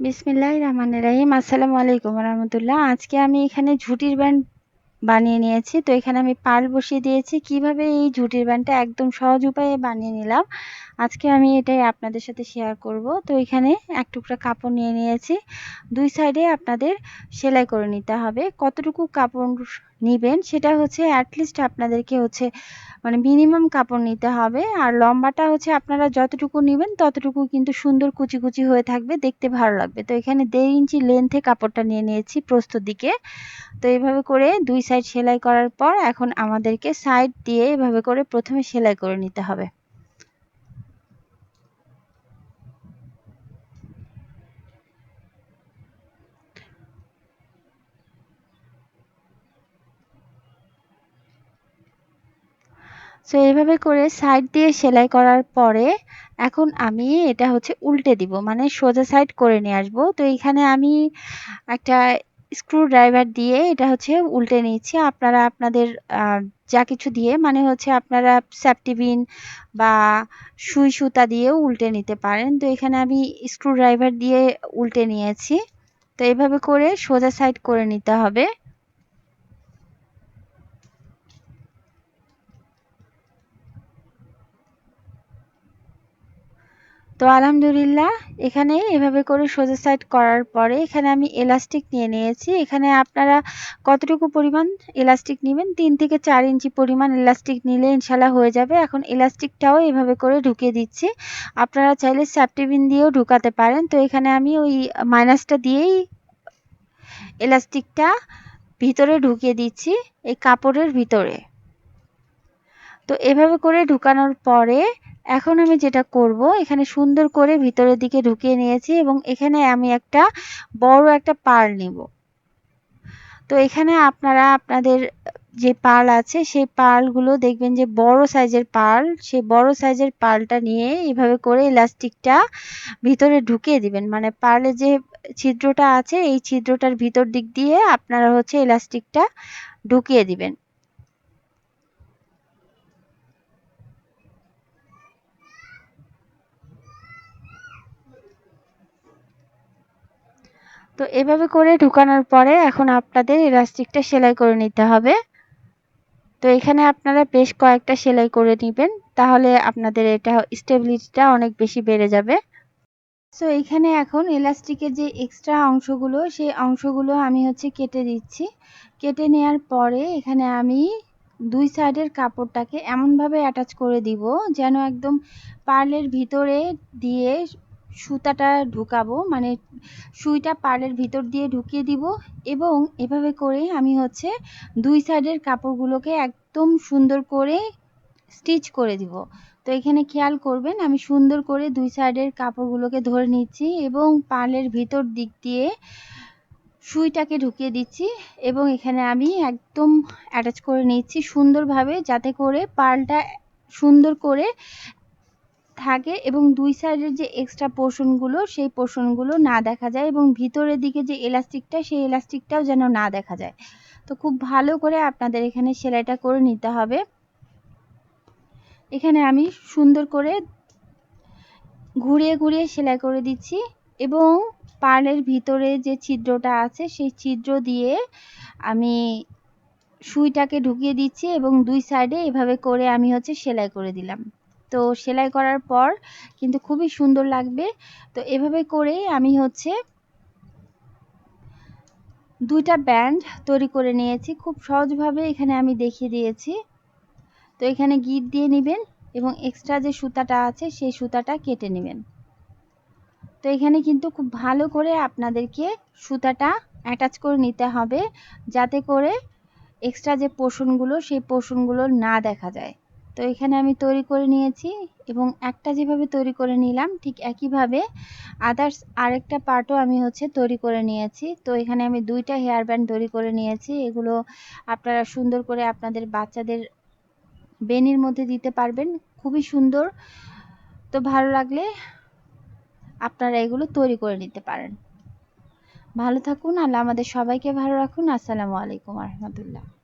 বিসমিল্লাহ রহমান রাহিম আসসালামু আলাইকুম রহমতুল্লাহ আজকে আমি এখানে ঝুটির ব্যান্ড বানিয়ে নিয়েছি। তো এখানে আমি পাল বসিয়ে দিয়েছি। কীভাবে এই ঝুটির ব্যান্ডটা একদম সহজ উপায়ে বানিয়ে নিলাম, আজকে আমি এটাই আপনাদের সাথে শেয়ার করব। তো এখানে এক টুকরা কাপড় নিয়ে নিয়েছি। দুই সাইডে আপনাদের সেলাই করে নিতে হবে। কতটুকু কাপড় নিবেন। সেটা হচ্ছে অ্যাটলিস্ট আপনাদেরকে হচ্ছে মানে মিনিমাম কাপড় নিতে হবে। আর লম্বাটা হচ্ছে আপনারা যতটুকু নেবেন, ততটুকু কিন্তু সুন্দর কুচি কুচি হয়ে থাকবে, দেখতে ভালো লাগবে। তো এখানে দেড় ইঞ্চি লেন্থে কাপড়টা নিয়ে নিয়েছি প্রস্তুত দিকে। তো এইভাবে করে দুই সাইড সেলাই করার পর এখন আমাদেরকে সাইড দিয়ে এভাবে করে প্রথমে সেলাই করে নিতে হবে। সো এইভাবে করে সাইড দিয়ে সেলাই করার পরে এখন আমি এটা হচ্ছে উল্টে দিব মানে সোজা সাইড করে নিয়ে আসব। তো এইখানে আমি একটা স্ক্রু ড্রাইভার দিয়ে এটা হচ্ছে উল্টে নিয়েছি। আপনারা আপনাদের যা কিছু দিয়ে মানে হচ্ছে আপনারা স্যাপটিবিন বা সুই সুতা দিয়েও উল্টে নিতে পারেন। তো এখানে আমি স্ক্রু ড্রাইভার দিয়ে উল্টে নিয়েছি। তো এইভাবে করে সোজা সাইড করে নিতে হবে। তো আলহামদুলিল্লাহ এখানে এভাবে করে সোজা সাইড করার পরে এখানে আমি এলাস্টিক নিয়ে নিয়েছি। এখানে আপনারা কতটুকু পরিমাণ এলাস্টিক নেবেন? তিন থেকে চার ইঞ্চি পরিমাণ এলাস্টিক নিলে ইনশাল্লাহ হয়ে যাবে। এখন এলাস্টিকটাও এভাবে করে ঢুকিয়ে দিচ্ছি। আপনারা চাইলে স্যাপটিবিন দিয়েও ঢুকাতে পারেন। তো এখানে আমি ওই মাইনাসটা দিয়েই এলাস্টিকটা ভিতরে ঢুকিয়ে দিচ্ছি, এই কাপড়ের ভিতরে। তো এভাবে করে ঢুকানোর পরে এখন আমি যেটা করব, এখানে সুন্দর করে ভিতরের দিকে ঢুকিয়ে নিয়েছি এবং এখানে আমি একটা বড় একটা পার্ল নিব। তো এখানে আপনারা আপনাদের যে পাল আছে, সেই পার্লগুলো দেখবেন যে বড় সাইজের পাল সেই বড় সাইজের পালটা নিয়ে এভাবে করে ইলাস্টিকটা ভিতরে ঢুকিয়ে দিবেন। মানে পালে যে ছিদ্রটা আছে, এই ছিদ্রটার ভিতর দিক দিয়ে আপনারা হচ্ছে ইলাস্টিকটা ঢুকিয়ে দিবেন। তো এভাবে করে ঢুকানোর পরে এখন আপনাদের ইলাস্টিকটা সেলাই করে নিতে হবে। তো এখানে আপনারা বেশ কয়েকটা সেলাই করে নেবেন, তাহলে আপনাদের এটা স্টেবিলিটিটা অনেক বেশি বেড়ে যাবে। সো এখানে এখন ইলাস্টিকের যে এক্সট্রা অংশগুলো, সেই অংশগুলো আমি হচ্ছে কেটে দিচ্ছি। কেটে নেওয়ার পরে এখানে আমি দুই সাইডের কাপড়টাকে এমনভাবে অ্যাটাচ করে দিব, যেন একদম পার্লের ভিতরে দিয়ে সুতাটা ঢুকাবো মানে সুইটা পাড়ের ভিতর দিয়ে ঢুকিয়ে দিব এবং এভাবে করে আমি হচ্ছে দুই সাইডের কাপড়গুলোকে একদম সুন্দর করে স্টিচ করে দিব। তো এখানে খেয়াল করবেন, আমি সুন্দর করে দুই সাইডের কাপড়গুলোকে ধরে নিচ্ছি এবং পার্লের ভিতর দিক দিয়ে সুইটাকে ঢুকিয়ে দিচ্ছি এবং এখানে আমি একদম অ্যাটাচ করে নিচ্ছি সুন্দরভাবে যাতে করে পার্লটা সুন্দর করে থাকে এবং দুই সাইডের যে এক্সট্রা পোর্শনগুলো সেই পোর্শনগুলো না দেখা যায় এবং ভিতরের দিকে যে এলাস্টিকটা সেই এলাস্টিকটাও যেন না দেখা যায়। তো খুব ভালো করে আপনাদের এখানে সেলাইটা করে নিতে হবে। এখানে আমি সুন্দর করে ঘুরিয়ে ঘুরিয়ে সেলাই করে দিচ্ছি এবং পার্লের ভিতরে যে ছিদ্রটা আছে, সেই ছিদ্র দিয়ে আমি সুইটাকে ঢুকিয়ে দিচ্ছি এবং দুই সাইডে এভাবে করে আমি হচ্ছে সেলাই করে দিলাম। তো সেলাই করার পর কিন্তু খুবই সুন্দর লাগবে। তো এভাবে করেই আমি হচ্ছে দুইটা ব্যান্ড তৈরি করে নিয়েছি। খুব সহজভাবে এখানে আমি দেখিয়ে দিয়েছি। তো এখানে গিট দিয়ে নেবেন এবং এক্সট্রা যে সুতাটা আছে সেই সুতাটা কেটে নেবেন। তো এখানে কিন্তু খুব ভালো করে আপনাদেরকে সুতাটা অ্যাটাচ করে নিতে হবে যাতে করে এক্সট্রা যে পোষণগুলো সেই পোষণগুলো না দেখা যায়। তো এখানে আমি তৈরি করে নিয়েছি এবং একটা যেভাবে তৈরি করে নিলাম, ঠিক একইভাবে আদার্স আরেকটা পার্টও আমি হচ্ছে তৈরি করে নিয়েছি। তো এখানে আমি দুইটা হেয়ার ব্যান্ড তৈরি করে নিয়েছি। এগুলো আপনারা সুন্দর করে আপনাদের বাচ্চাদের বেনির মধ্যে দিতে পারবেন। খুবই সুন্দর। তো ভালো লাগলে আপনারা এগুলো তৈরি করে নিতে পারেন। ভালো থাকুন, আল্লাহ আমাদের সবাইকে ভালো রাখুন। আসসালামু আলাইকুম রহমতুল্লাহ।